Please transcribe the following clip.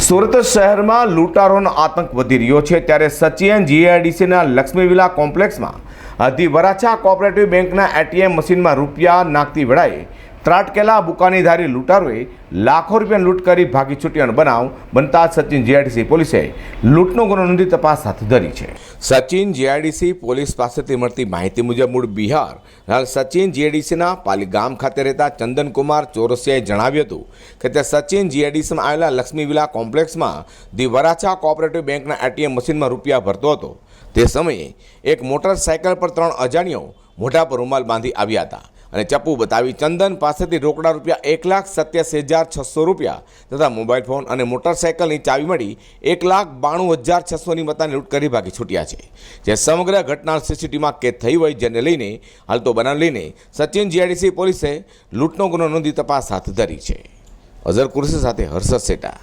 સુરત શહેરમાં લૂંટારોનો આતંક વધી રહ્યો છે ત્યારે સચિન જીઆઈડીસીના લક્ષ્મી વિલા કોમ્પ્લેક્સમાં ધી વરાછા કોઓપરેટિવ બેંકના એટીએમ મશીનમાં રૂપિયા નાખતી વેળાએ ત્રાટકેલા બુકાનીધારી લૂંટારોએ લાખો રૂપિયા લૂંટ કરી ભાગી છૂટ્યાનો બનાવ બનતા સચિન જીઆઈડીસી પોલીસે લૂંટનો ગુનો નોંધી તપાસ હાથ ધરી છે. સચિન જીઆઈડીસી પોલીસ પાસેથી મળતી માહિતી મુજબ મૂળ બિહાર સચિન જીઆઈડીસીના પાલી ગામ ખાતે રહેતા ચંદનકુમાર ચોરસિયાએ જણાવ્યું હતું કે તે સચિન જીઆઈડીસીમાં આવેલા લક્ષ્મી વિલા કોમ્પ્લેક્સમાં ધી વરાછા કોઓપરેટિવ બેંકના એટીએમ મશીનમાં રૂપિયા ભરતો હતો. તે સમયે એક મોટરસાયકલ પર ત્રણ અજાણ્યો મોઢા પર રૂમાલ બાંધી આવ્યા હતા. અને ચપ્પુ બતાવી ચંદન પાસેથી રોકડા રૂપિયા એક લાખ સત્યાસી હજાર છસો રૂપિયા તથા મોબાઈલ ફોન અને મોટરસાયકલની ચાવી મળી એક લાખ બાણું હજાર છસોની મતાને લૂંટ કરી ભાગી છૂટ્યા છે. જે સમગ્ર ઘટના સીસીટીવીમાં કેદ થઈ હોય જેને લઈને હાલ તો બનાવ લઈને સચિન જીઆઈડીસી પોલીસે લૂંટનો ગુનો નોંધી તપાસ હાથ ધરી છે. અઝર કુરશી સાથે હર્ષદ સેટા.